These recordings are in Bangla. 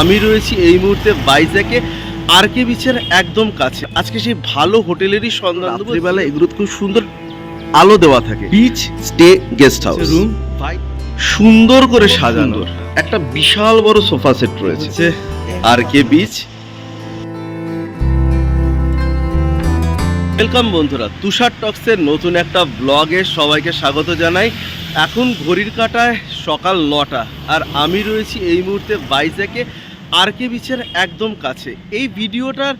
আমি রয়েছি এই মুহূর্তে বাইজ্যাকে আর কে বিচের একদম কাছে। আজকে সেই ভালো হোটেলেরই সন্ধান দেবো। রাত্রিবেলা এগুলো খুব সুন্দর আলো দেওয়া থাকে। Beach stay guest house room সুন্দর করে সাজানো। একটা বিশাল বড় সোফা সেট রয়েছে। আর কে বিচ ওয়েলকাম বন্ধুরা তুষার টক্সের নতুন একটা ব্লগে সবাইকে স্বাগত জানাই। এখন ঘড়ির কাটায় সকাল নটা। আর আমি রয়েছি এই মুহূর্তে বাইজ্যাকে আর কে বিচের একদম কাছে। এই ভিডিওটার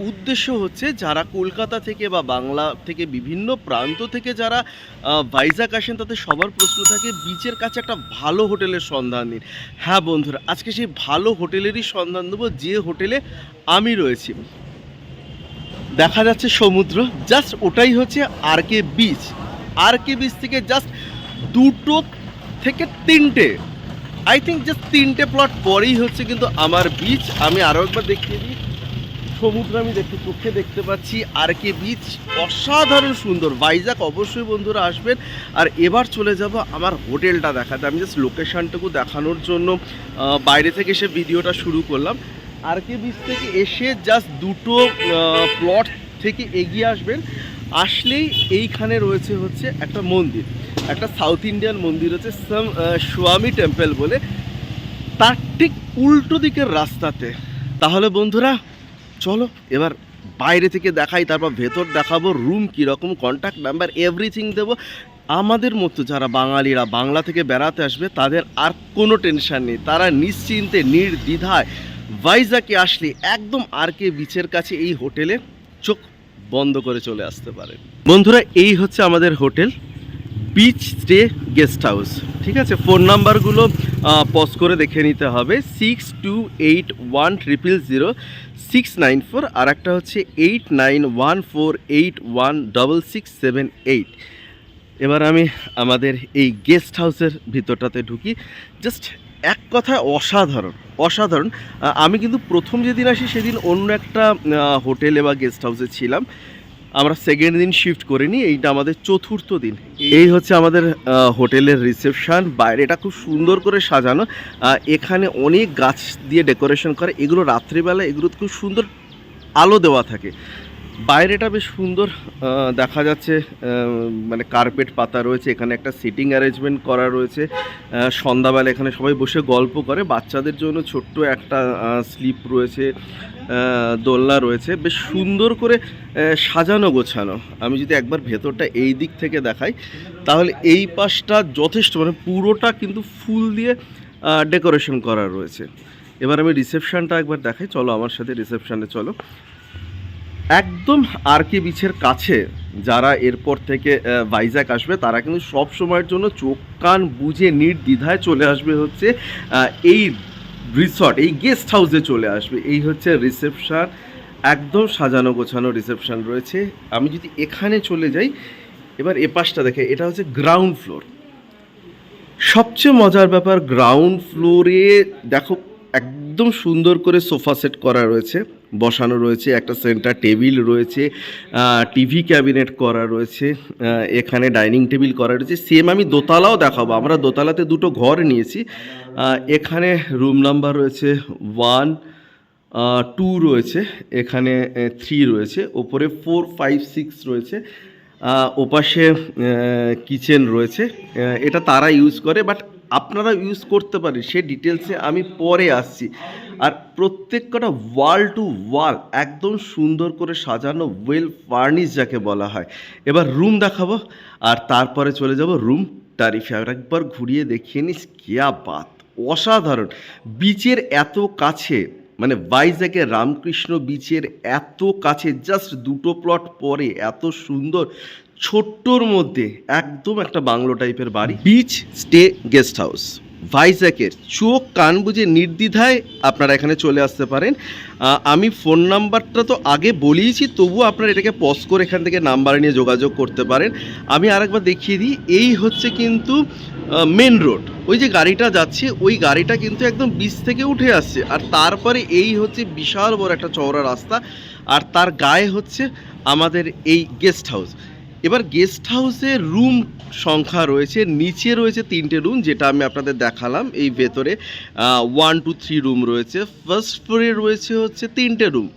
উদ্দেশ্য হচ্ছে যারা কলকাতা থেকে বা বাংলা থেকে বিভিন্ন প্রান্ত থেকে যারা আহ, ভাইজাগ আসেন তাদের সবার প্রশ্ন থাকে বিচের কাছে একটা ভালো হোটেলের সন্ধান দিন হ্যাঁ বন্ধুরা আজকে সেই ভালো হোটেলেরই সন্ধান দেবো যে হোটেলে আমি রয়েছি। দেখা যাচ্ছে সমুদ্র জাস্ট ওটাই হচ্ছে R K beach. R K beach থেকে জাস্ট দুটো থেকে তিনটে আই থিঙ্ক জাস্ট তিনটে প্লট পরেই হচ্ছে কিন্তু আমার বিচ আমি আরও একবার দেখিয়ে দিই। সমুদ্র আমি দেখতে চোখে দেখতে পাচ্ছি। আর কে বিচ অসাধারণ সুন্দর। ভাইজাক অবশ্যই বন্ধুরা আসবেন। আর এবার চলে যাব আমার হোটেলটা দেখাতে। আমি জাস্ট লোকেশানটুকু দেখানোর জন্য বাইরে থেকে এসে ভিডিওটা শুরু করলাম। আর কে বিচ থেকে এসে জাস্ট দুটো প্লট থেকে এগিয়ে আসবেন। আসলেই এইখানে রয়েছে হচ্ছে একটা মন্দির। একটা সাউথ ইন্ডিয়ান মন্দির হচ্ছে সাম স্বামী টেম্পল বলে। তার ঠিক উল্টো দিকের রাস্তাতে। তাহলে বন্ধুরা, চলো এবার বাইরে থেকে দেখাই, তারপর ভেতর দেখাবো রুম কীরকম কন্ট্যাক্ট নাম্বার এভরিথিং দেবো। আমাদের মতো যারা বাঙালিরা বাংলা থেকে বেড়াতে আসবে, তাদের আর কোনো টেনশান নেই। তারা নিশ্চিন্তে, নির্দ্বিধায় ভাইজাকে আসলে একদম আর কে বিচের কাছে এই হোটেলে চোখ বন্ধ করে চলে আসতে পারেন। বন্ধুরা, এই হচ্ছে আমাদের hotel beach stay guest house ঠিক আছে? ফোন নাম্বারগুলো পজ করে দেখে নিতে হবে six two eight one triple zero six nine four আর একটা হচ্ছে eight nine one four eight one double six seven eight এবার আমি আমাদের এই গেস্ট হাউসের ভিতরটাতে ঢুকি। জাস্ট এক কথায় অসাধারণ। অসাধারণ। আমি কিন্তু প্রথম যেদিন আসি সেদিন অন্য একটা হোটেলে বা গেস্ট হাউসে ছিলাম। আমরা সেকেন্ড দিন শিফট করে নিই, এইটা আমাদের চতুর্থ দিন। এই হচ্ছে আমাদের হোটেলের রিসেপশান বাইরে এটা খুব সুন্দর করে সাজানো। এখানে অনেক গাছ দিয়ে ডেকোরেশন করে। এগুলো রাত্রিবেলা, এগুলো খুব সুন্দর আলো দেওয়া থাকে। বাইরেটা বেশ সুন্দর দেখা যাচ্ছে মানে কার্পেট পাতা রয়েছে, এখানে একটা সিটিং অ্যারেঞ্জমেন্ট করা রয়েছে সন্ধ্যাবেলা এখানে সবাই বসে গল্প করে, বাচ্চাদের জন্য ছোট্ট একটা স্লিপ রয়েছে দোলনা রয়েছে, বেশ সুন্দর করে সাজানো গোছানো। আমি যদি একবার ভেতরটা এই দিক থেকে দেখাই, তাহলে এই পাশটা যথেষ্ট মানে পুরোটা কিন্তু ফুল দিয়ে ডেকোরেশন করা রয়েছে। এবার আমি রিসেপশনটা একবার দেখাই, চলো আমার সাথে রিসেপশানে চলো। একদম আর বিচের কাছে যারা এরপর থেকে ভাইজ্যাক আসবে, তারা কিন্তু সব সময়ের জন্য চোখ কান বুঝে নির্দ্বিধায় চলে আসবে হচ্ছে এই রিসর্ট এই গেস্ট হাউসে চলে আসবে। এই হচ্ছে রিসেপশন একদম সাজানো গোছানো রিসেপশন রয়েছে। আমি যদি এখানে চলে যাই, এবার এ পাশটা দেখে, এটা হচ্ছে গ্রাউন্ড ফ্লোর সবচেয়ে মজার ব্যাপার গ্রাউন্ড ফ্লোরে দেখো, একদম সুন্দর করে সোফা সেট করা রয়েছে। বসানো রয়েছে, একটা সেন্টার টেবিল রয়েছে টিভি ক্যাবিনেট করা রয়েছে এখানে ডাইনিং টেবিল করা রয়েছে, সেম আমি দোতলাও দেখাবো, আমরা দোতলাতে দুটো ঘর নিয়েছি এখানে রুম নাম্বার রয়েছে ওয়ান টু রয়েছে, এখানে থ্রি রয়েছে, ওপরে ফোর, ফাইভ, সিক্স রয়েছে ওপাশে কিচেন রয়েছে এটা তারা ইউজ করে, বাট আপনারা ইউজ করতে পারেন, সে ডিটেলসে আমি পরে আসছি আর প্রত্যেকটা ওয়াল টু ওয়াল একদম সুন্দর করে সাজানো ওয়েল ফার্নিশ যাকে বলা হয়। এবার রুম দেখাবো, আর তারপরে চলে যাব রুম আর একবার ঘুরিয়ে দেখিয়ে নিস কেয়া বাত অসাধারণ। বিচের এত কাছে মানে ভাইজ্যাকের রামকৃষ্ণ বিচের এত কাছে জাস্ট দুটো প্লট পরে, এত সুন্দর, ছোট্টর মধ্যে, একদম একটা বাংলো টাইপের বাড়ি। বিচ, স্টে গেস্ট হাউস ভাইজ্যাকের চোখ কান বুঝে নির্দ্বিধায় আপনারা এখানে চলে আসতে পারেন। আমি ফোন নাম্বারটা তো আগে বলিয়েছি, তবুও আপনারা এটাকে পজ করে এখান থেকে নাম্বার নিয়ে যোগাযোগ করতে পারেন। আমি আরেকবার দেখিয়ে দিই, এই হচ্ছে কিন্তু মেন রোড ওই যে গাড়িটা যাচ্ছে, ওই গাড়িটা কিন্তু একদম বিচ থেকে উঠে আসছে। আর তারপরে এই হচ্ছে বিশাল বড় একটা চওড়া রাস্তা। আর তার গায়ে হচ্ছে আমাদের এই গেস্ট হাউস এবার গেস্ট হাউসে রুম সংখ্যা রয়েছে, নিচে রয়েছে তিনটে রুম যেটা আমি আপনাদের দেখালাম এই ভেতরে। ওয়ান টু থ্রি রুম রয়েছে। ফার্স্ট ফ্লোরে রয়েছে হচ্ছে তিনটে রুম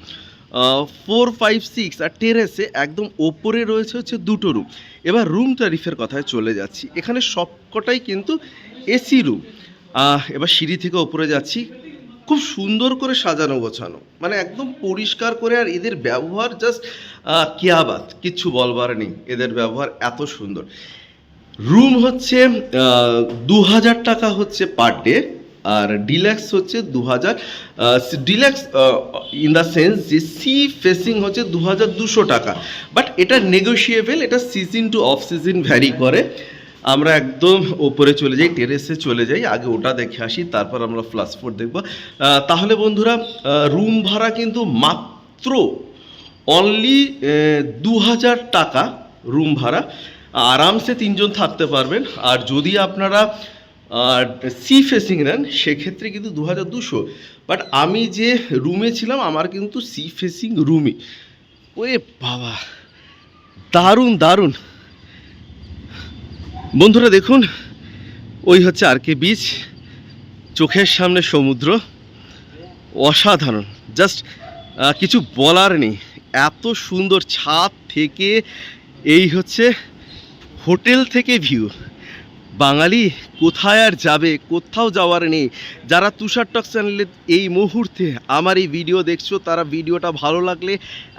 ফোর ফাইভ সিক্স আর টেরেসে একদম ওপরে রয়েছে হচ্ছে দুটো রুম এবার রুম ট্যারিফের কথায় চলে যাচ্ছি। এখানে সবকটাই কিন্তু এসি রুম এবার সিঁড়ি থেকে ওপরে যাচ্ছি। খুব সুন্দর করে সাজানো গোছানো। মানে একদম পরিষ্কার করে আর এদের ব্যবহার জাস্ট কেয়াবাত কিচ্ছু বলবার নেই। এদের ব্যবহার এত সুন্দর। রুম হচ্ছে দু হাজার টাকা হচ্ছে পার ডে আর ডিল্যাক্স হচ্ছে দু হাজার ডিল্যাক্স ইন দ্য সেন্স যে সি ফেসিং হচ্ছে দু হাজার দুশো টাকা। বাট এটা নেগোশিয়েবল এটা season to off season vary করে। আমরা একদম ওপরে চলে যাই টেরেসে চলে যাই, আগে ওটা দেখে আসি, তারপর আমরা ফ্লাস ফোর দেখব। তাহলে বন্ধুরা রুম ভাড়া কিন্তু মাত্র অনলি দু হাজার টাকা রুম ভাড়া। আরামসে তিনজন থাকতে পারবেন। আর যদি আপনারা সি ফেসিং নেন, সেক্ষেত্রে কিন্তু দু হাজার দুশো। বাট আমি যে রুমে ছিলাম, আমার কিন্তু সি ফেসিং রুমই ওয়ে বাবা, দারুণ দারুণ। বন্ধুরা দেখুন, ওই হচ্ছে আর কে বিচ। চোখের সামনে সমুদ্র। অসাধারণ। জাস্ট কিছু বলার নেই। এত সুন্দর ছাদ থেকে এই হচ্ছে হোটেল থেকে ভিউ। বাঙালি কোথায় আর যাবে, কোথাও যাওয়ার নেই। যারা তুষার টক চ্যানেলে এই মুহূর্তে আমার এই ভিডিও দেখছ, তারা ভিডিওটা ভালো লাগলে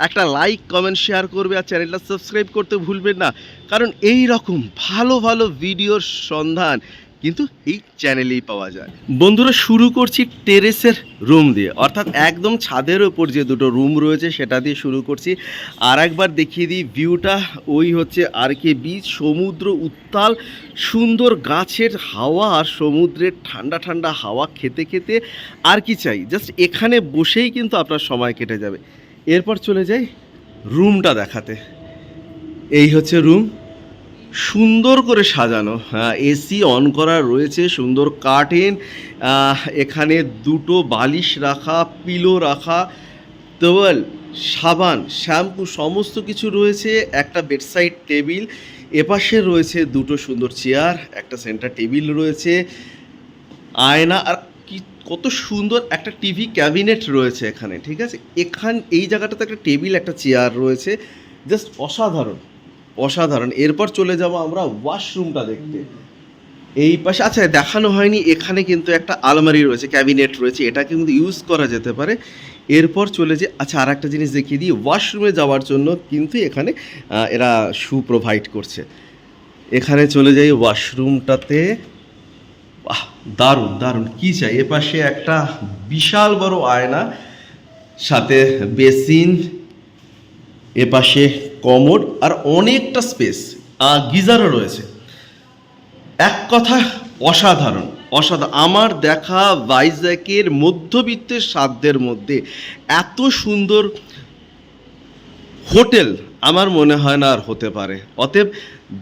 একটা লাইক, কমেন্ট, শেয়ার করবে আর চ্যানেলটা সাবস্ক্রাইব করতে ভুলবেন না। কারণ এই রকম ভালো ভালো ভিডিওর সন্ধান কিন্তু এই চ্যানেলেই পাওয়া যায়। বন্ধুরা, শুরু করছি টেরেসের রুম দিয়ে। অর্থাৎ একদম ছাদের ওপর যে দুটো রুম রয়েছে, সেটা দিয়ে শুরু করছি। আর একবার দেখিয়ে দিই ভিউটা ওই হচ্ছে আর কে বিচ সমুদ্র উত্তাল, সুন্দর গাছের হাওয়া আর সমুদ্রের ঠান্ডা ঠান্ডা হাওয়া খেতে খেতে আর কি চাই? জাস্ট এখানে বসেই কিন্তু আপনার সময় কেটে যাবে। এরপর চলে যাই রুমটা দেখাতে। এই হচ্ছে রুম সুন্দর করে সাজানো। হ্যাঁ এসি অন করা রয়েছে, সুন্দর কার্টেন। এখানে দুটো বালিশ রাখা, পিলো রাখা তোয়াল সাবান, শ্যাম্পু সমস্ত কিছু রয়েছে, একটা বেডসাইড টেবিল এপাশে রয়েছে দুটো সুন্দর চেয়ার একটা সেন্টার টেবিল রয়েছে, আয়না, আর কি কত সুন্দর একটা টিভি ক্যাবিনেট রয়েছে এখানে, ঠিক আছে? এখান, এই জায়গাটাতে একটা টেবিল একটা চেয়ার রয়েছে জাস্ট অসাধারণ। অসাধারণ। এরপর চলে যাব আমরা ওয়াশরুমটা দেখতে। এই পাশে আচ্ছা দেখানো হয়নি, এখানে কিন্তু একটা আলমারি রয়েছে, ক্যাবিনেট রয়েছে, এটা কিন্তু ইউজ করা যেতে পারে। এরপর চলে যে আচ্ছা আর একটা জিনিস দেখিয়ে দিই ওয়াশরুমে যাওয়ার জন্য কিন্তু এখানে এরা শু প্রোভাইড করছে। এখানে চলে যাই ওয়াশরুমটাতে বাহ, দারুণ দারুণ, কী চাই? এপাশে একটা বিশাল বড় আয়না, সাথে বেসিন এপাশে কমোড আর অনেকটা স্পেস গিজারও রয়েছে। এক কথা অসাধারণ অসাধারণ আমার দেখা ভাইজ্যাকের মধ্যবিত্তের সাধ্যের মধ্যে এত সুন্দর হোটেল আমার মনে হয় না আর হতে পারে। অতএব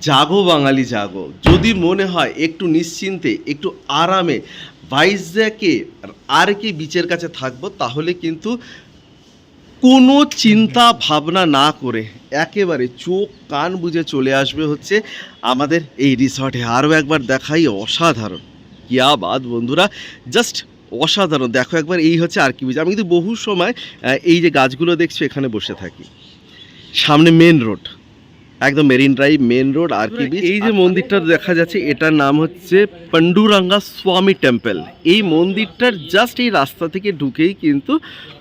জাগো বাঙালি, জাগো। যদি মনে হয় একটু নিশ্চিন্তে, একটু আরামে ভাইজ্যাকে আর কি বিচের কাছে থাকব, তাহলে কিন্তু কোনো চিন্তা ভাবনা না করে একেবারে চোখ কান বুঝে চলে আসবে হচ্ছে আমাদের এই রিসর্টে। আরও একবার দেখাই অসাধারণ। কিয়া বাদ বন্ধুরা, জাস্ট অসাধারণ। দেখো একবার এই হচ্ছে আর কি বুঝে আমি কিন্তু বহু সময় এই যে গাছগুলো দেখছ, এখানে বসে থাকি। সামনে মেন রোড একদম মেরিন ড্রাইভ মেন রোড আর কি বিচ এই যে মন্দিরটা দেখা যাচ্ছে এটার নাম হচ্ছে পান্ডুরাঙ্গা স্বামী টেম্পল। এই মন্দিরটার জাস্ট এই রাস্তা থেকে ঢুকেই কিন্তু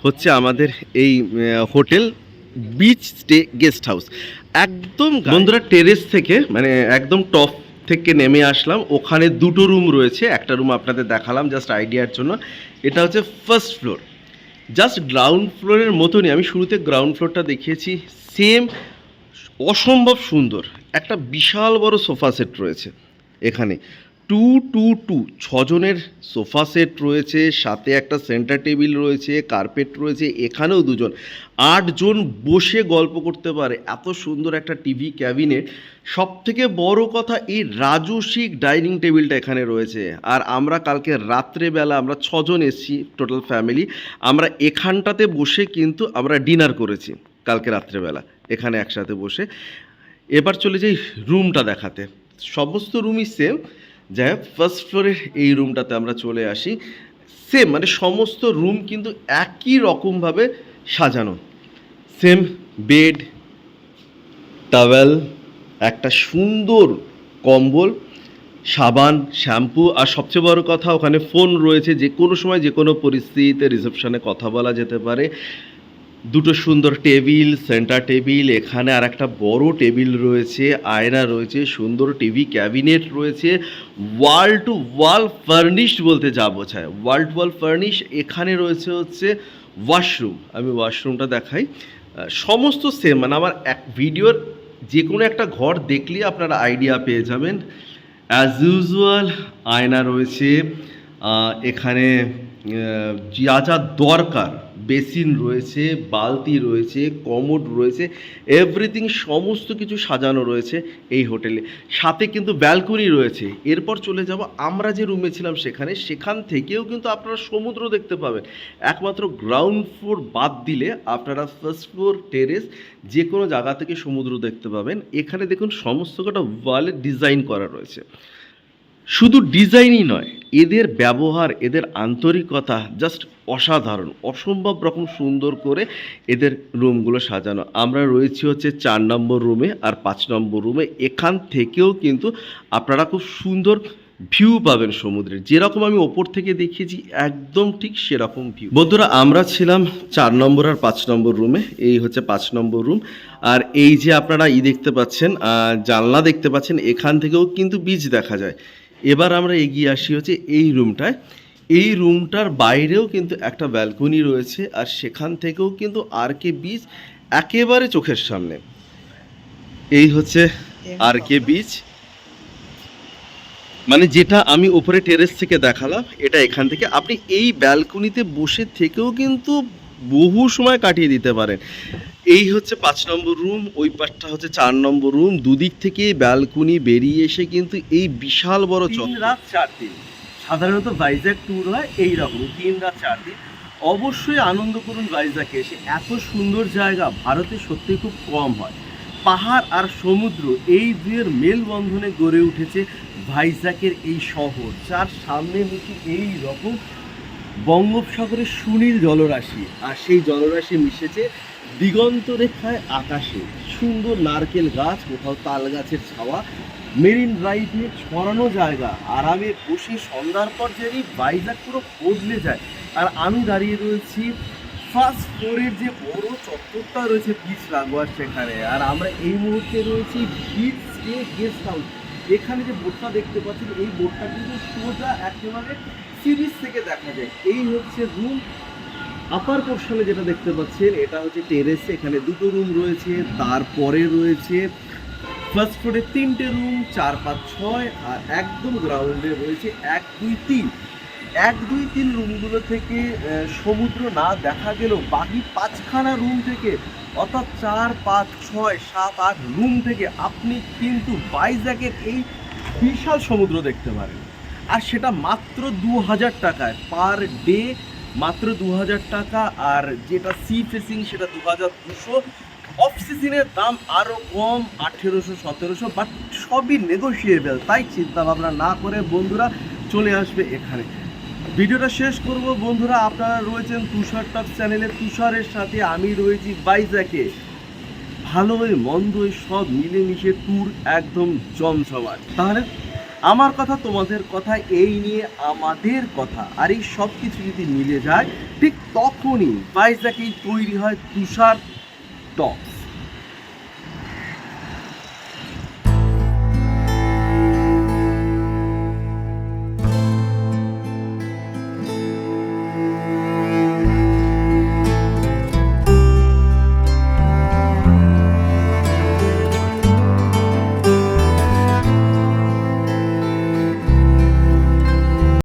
হচ্ছে আমাদের এই hotel beach stay guest house একদম বন্ধুরা টেরেস থেকে মানে একদম টপ থেকে নেমে আসলাম। ওখানে দুটো রুম রয়েছে একটা রুম আপনাদের দেখালাম জাস্ট আইডিয়ার জন্য। এটা হচ্ছে ফার্স্ট ফ্লোর জাস্ট গ্রাউন্ড ফ্লোরের মতনই আমি শুরুতে গ্রাউন্ড ফ্লোরটা দেখিয়েছি। সেম অসম্ভব সুন্দর। একটা বিশাল বড় সোফা সেট রয়েছে এখানে। টু টু টু ছজনের সোফা সেট রয়েছে, সাথে একটা সেন্টার টেবিল রয়েছে কার্পেট রয়েছে, এখানেও দুজন। আটজন বসে গল্প করতে পারে। এত সুন্দর একটা টিভি ক্যাবিনেট সব থেকে বড় কথা, এই রাজসিক ডাইনিং টেবিলটা এখানে রয়েছে। আর আমরা কালকে রাত্রেবেলা আমরা ছজন এসেছি টোটাল ফ্যামিলি আমরা এখানটাতে বসে কিন্তু আমরা ডিনার করেছি। কালকে রাত্রেবেলা, এখানে একসাথে বসে। এবার চলে যাই রুমটা দেখাতে। সমস্ত রুমই সেম যাই হোক ফার্স্ট ফ্লোরের এই রুমটাতে আমরা চলে আসি। সেম মানে সমস্ত রুম কিন্তু একই রকমভাবে সাজানো। সেম বেড টাওয়েল একটা সুন্দর কম্বল, সাবান, শ্যাম্পু, আর সবচেয়ে বড় কথা, ওখানে ফোন রয়েছে, যে কোনো সময় যে কোনো পরিস্থিতিতে রিসেপশনে কথা বলা যেতে পারে। দুটো সুন্দর টেবিল, সেন্টার টেবিল, এখানে আর একটা বড় টেবিল রয়েছে, আয়না রয়েছে, সুন্দর টিভি ক্যাবিনেট রয়েছে, ওয়াল টু ওয়াল ফার্নিশড বলতে যা বোঝায়। ওয়াল টু ওয়াল ফার্নিশ এখানে রয়েছে হচ্ছে ওয়াশরুম আমি ওয়াশরুমটা দেখাই। সমস্ত সেম মানে আমার এক ভিডিওর যে কোনো একটা ঘর দেখলেই আপনারা আইডিয়া পেয়ে যাবেন। অ্যাজ ইউজুয়াল আয়না রয়েছে। এখানে যা যা দরকার বেসিন রয়েছে, বালতি রয়েছে, কমোড রয়েছে এভরিথিং সমস্ত কিছু সাজানো রয়েছে এই হোটেলে। সাথে কিন্তু ব্যালকনি রয়েছে। এরপর চলে যাব, আমরা যে রুমে ছিলাম সেখানে, সেখান থেকেও কিন্তু আপনারা সমুদ্র দেখতে পাবেন। একমাত্র গ্রাউন্ড ফ্লোর বাদ দিলে আপনারা ফার্স্ট ফ্লোর টেরেস যে কোনো জায়গা থেকে সমুদ্র দেখতে পাবেন। এখানে দেখুন সমস্ত কটা ওয়ালে ডিজাইন করা রয়েছে। শুধু ডিজাইনই নয় এদের ব্যবহার, এদের আন্তরিকতা জাস্ট অসাধারণ। অসম্ভব রকম সুন্দর করে এদের রুমগুলো সাজানো। আমরা রয়েছি হচ্ছে চার নম্বর রুমে আর পাঁচ নম্বর রুমে। এখান থেকেও কিন্তু আপনারা খুব সুন্দর ভিউ পাবেন সমুদ্রের। যেরকম আমি ওপর থেকে দেখিয়েছি, একদম ঠিক সেরকম ভিউ বন্ধুরা, আমরা ছিলাম চার নম্বর আর পাঁচ নম্বর রুমে। এই হচ্ছে পাঁচ নম্বর রুম। আর এই যে আপনারা ই দেখতে পাচ্ছেন জানলা দেখতে পাচ্ছেন, এখান থেকেও কিন্তু বীজ দেখা যায়। এবার আমরা এগিয়ে আসি হচ্ছে এই রুমটায়। এই রুমটার বাইরেও কিন্তু একটা ব্যালকনি রয়েছে আর সেখান থেকেও কিন্তু আর কে বীজ একেবারে চোখের সামনে। এই হচ্ছে আর কে বীজ মানে যেটা আমি উপরে টেরেস থেকে দেখালাম এটা এখান থেকে। আপনি এই ব্যালকনিতে বসে থেকেও কিন্তু বহু সময় কাটিয়ে দিতে পারেন। এই হচ্ছে পাঁচ নম্বর রুম ওই পাশটা হচ্ছে চার নম্বর রুম। দুদিক থেকে ব্যালকনি বেরিয়ে এসে কিন্তু এই বিশাল বড় তিন রাত চার দিন। সাধারণত ভাইজ্যাক ট্যুর হয় এই রকম তিন রাত চার দিন। অবশ্যই আনন্দ করুন ভাইজ্যাকে এসে এত সুন্দর জায়গা ভারতে সত্যি খুব কম হয়। পাহাড় আর সমুদ্র এই দুয়ের মেলবন্ধনে গড়ে উঠেছে ভাইজ্যাকের এই শহর যার সামনে মুখে এই রকম বঙ্গোপসাগরের সুনীল জলরাশি আর সেই জলরাশি মিশেছে দিগন্ত রেখায় আকাশে। সুন্দর নারকেল গাছ, কোথাও তাল গাছের ছাওয়া, মেরিন ড্রাইভে ছড়ানো জায়গা, আরামে বসে সন্ধ্যার পর যেই বাইজাক পুরো বদলে যায়। আর আমি দাঁড়িয়ে রয়েছি ফার্স্ট ফ্লোরের যে বড় চত্বরটা রয়েছে বিচ লাগোয়ার সেখানে। আর আমরা এই মুহূর্তে রয়েছি বিচ স্টে গেস্ট হাউস এখানে যে বোটটা দেখতে পাচ্ছেন, এই বোটটা কিন্তু সোজা একেবারে সি বিচ থেকে দেখা যায়, এই হচ্ছে রুম আপার পোর্শনে যেটা দেখতে পাচ্ছেন, এটা হচ্ছে টেরেসে এখানে দুটো রুম রয়েছে, তারপরে রয়েছে ফার্স্ট ফ্লোরে তিনটে রুম চার, পাঁচ, ছয়, আর একদম গ্রাউন্ডে রয়েছে এক, দুই, তিন। এক, দুই, তিন রুমগুলো থেকে সমুদ্র না দেখা গেলেও বাকি পাঁচখানা রুম থেকে, অর্থাৎ চার, পাঁচ, ছয়, সাত, আট রুম থেকে আপনি কিন্তু বাইজ্যাকের এই বিশাল সমুদ্র দেখতে পারেন। আর সেটা মাত্র দু হাজার টাকায় পার ডে মাত্র দু হাজার টাকা। আর যেটা সি ফেসিং সেটা দু হাজার দুশো। অফ সিজনের দাম আরও কম, আঠেরোশো, সতেরোশো বাট সবই নেগোসিয়েবল তাই চিন্তা ভাবনা না করে বন্ধুরা চলে আসবে এখানে। ভিডিওটা শেষ করব। বন্ধুরা, আপনারা রয়েছেন তুষার টক চ্যানেলে। তুষারের সাথে আমি রয়েছি বাইজাকে। ভালোই, মন্দই, সব মিলেমিশে ট্যুর একদম জমজমাট। তাহলে আমার কথা, তোমাদের কথা, এই নিয়ে আমাদের কথা। আর এই সব কিছু যদি মিলে যায়, ঠিক তখনই বাইজাকেই তৈরি হয় তুষার টক